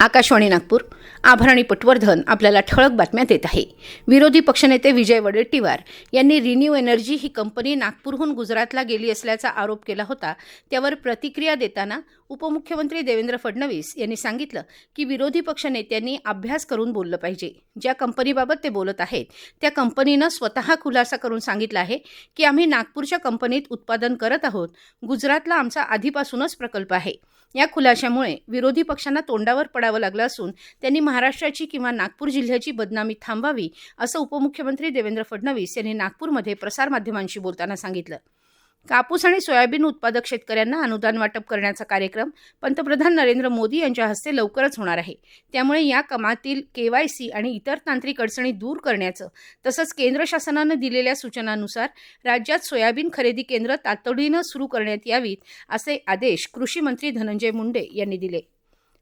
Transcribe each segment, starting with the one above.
आकाशवाणी नागपूर. आभरणी पटवर्धन आपल्याला ठळक बातम्या देत आहे. विरोधी पक्षनेते विजय वडेट्टीवार यांनी रिन्यू एनर्जी ही कंपनी नागपूरहून गुजरातला गेली असल्याचा आरोप केला होता. त्यावर प्रतिक्रिया देताना उपमुख्यमंत्री देवेंद्र फडणवीस यांनी सांगितलं की विरोधी पक्षनेत्यांनी अभ्यास करून बोललं पाहिजे. ज्या कंपनीबाबत ते बोलत आहेत त्या कंपनीनं स्वतः खुलासा करून सांगितलं आहे की आम्ही नागपूरच्या कंपनीत उत्पादन करत आहोत. गुजरातला आमचा आधीपासूनच प्रकल्प आहे. या खुलाशामुळे विरोधी पक्षांना तोंडावर पडावं लागलं असून त्यांनी महाराष्ट्राची किंवा नागपूर जिल्ह्याची बदनामी थांबावी असं उपमुख्यमंत्री देवेंद्र फडणवीस यांनी नागपूरमध्ये प्रसारमाध्यमांशी बोलताना सांगितलं. कापूस आणि सोयाबीन उत्पादक शेतकऱ्यांना अनुदान वाटप करण्याचा कार्यक्रम पंतप्रधान नरेंद्र मोदी यांच्या हस्ते लवकरच होणार आहे. त्यामुळे या कामातील केवायसी आणि इतर तांत्रिक अडचणी दूर करण्याचं तसंच केंद्र शासनानं दिलेल्या सूचनानुसार राज्यात सोयाबीन खरेदी केंद्र तातडीनं सुरू करण्यात यावीत असे आदेश कृषी मंत्री धनंजय मुंडे यांनी दिले.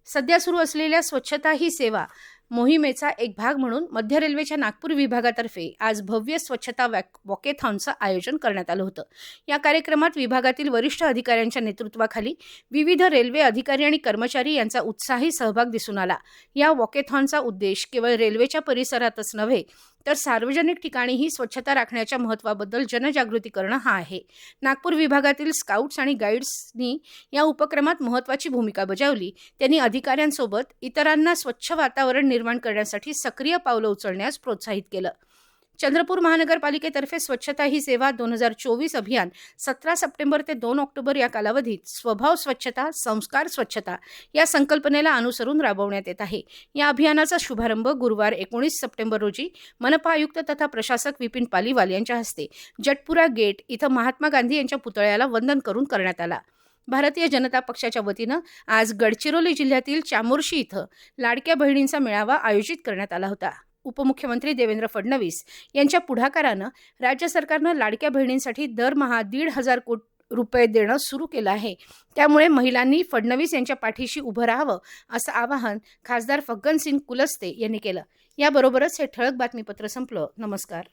सध्या सुरू असलेल्या स्वच्छता ही सेवा मोहिमेचा एक भाग म्हणून मध्य रेल्वेच्या नागपूर विभागातर्फे आज भव्य स्वच्छता वॅक वॉकेथॉनचं आयोजन करण्यात आलं होतं. या कार्यक्रमात विभागातील वरिष्ठ अधिकाऱ्यांच्या नेतृत्वाखाली विविध रेल्वे अधिकारी आणि कर्मचारी यांचा उत्साही सहभाग दिसून आला. या वॉकेथॉनचा उद्देश केवळ रेल्वेच्या परिसरातच नव्हे तर सार्वजनिक ठिकाणीही स्वच्छता राखण्याच्या महत्त्वाबद्दल जनजागृती करणं हा आहे. नागपूर विभागातील स्काउट्स आणि गाईड्सनी या उपक्रमात महत्त्वाची भूमिका बजावली. त्यांनी अधिकाऱ्यांसोबत इतरांना स्वच्छ वातावरण निर्माण करण्यासाठी सक्रिय पावलं उचलण्यास प्रोत्साहित केलं. चंद्रपूर महानगरपालिकेतर्फे स्वच्छता ही सेवा दोन हजार चोवीस अभियान सतरा सप्टेंबर ते दोन ऑक्टोबर या कालावधीत स्वभाव स्वच्छता संस्कार स्वच्छता या संकल्पनेला अनुसरून राबवण्यात येत आहे. या अभियानाचा शुभारंभ गुरुवार एकोणीस सप्टेंबर रोजी मनपा आयुक्त तथा प्रशासक विपिन पालीवाल यांच्या हस्ते जटपुरा गेट इथं महात्मा गांधी यांच्या पुतळ्याला वंदन करून करण्यात आला. भारतीय जनता पक्षाच्या वतीनं आज गडचिरोली जिल्ह्यातील चामोर्शी इथं लाडक्या बहिणींचा मेळावा आयोजित करण्यात आला होता. उपमुख्यमंत्री देवेंद्र फडणवीस यांच्या पुढाकारानं राज्य सरकारनं लाडक्या बहिणींसाठी दरमहा दीड हजार कोटी रुपये देणं सुरू केलं आहे. त्यामुळे महिलांनी फडणवीस यांच्या पाठीशी उभं राहावं असं आवाहन खासदार फग्गनसिंग कुलस्ते यांनी केलं. याबरोबरच हे ठळक बातमीपत्र संपलं. नमस्कार.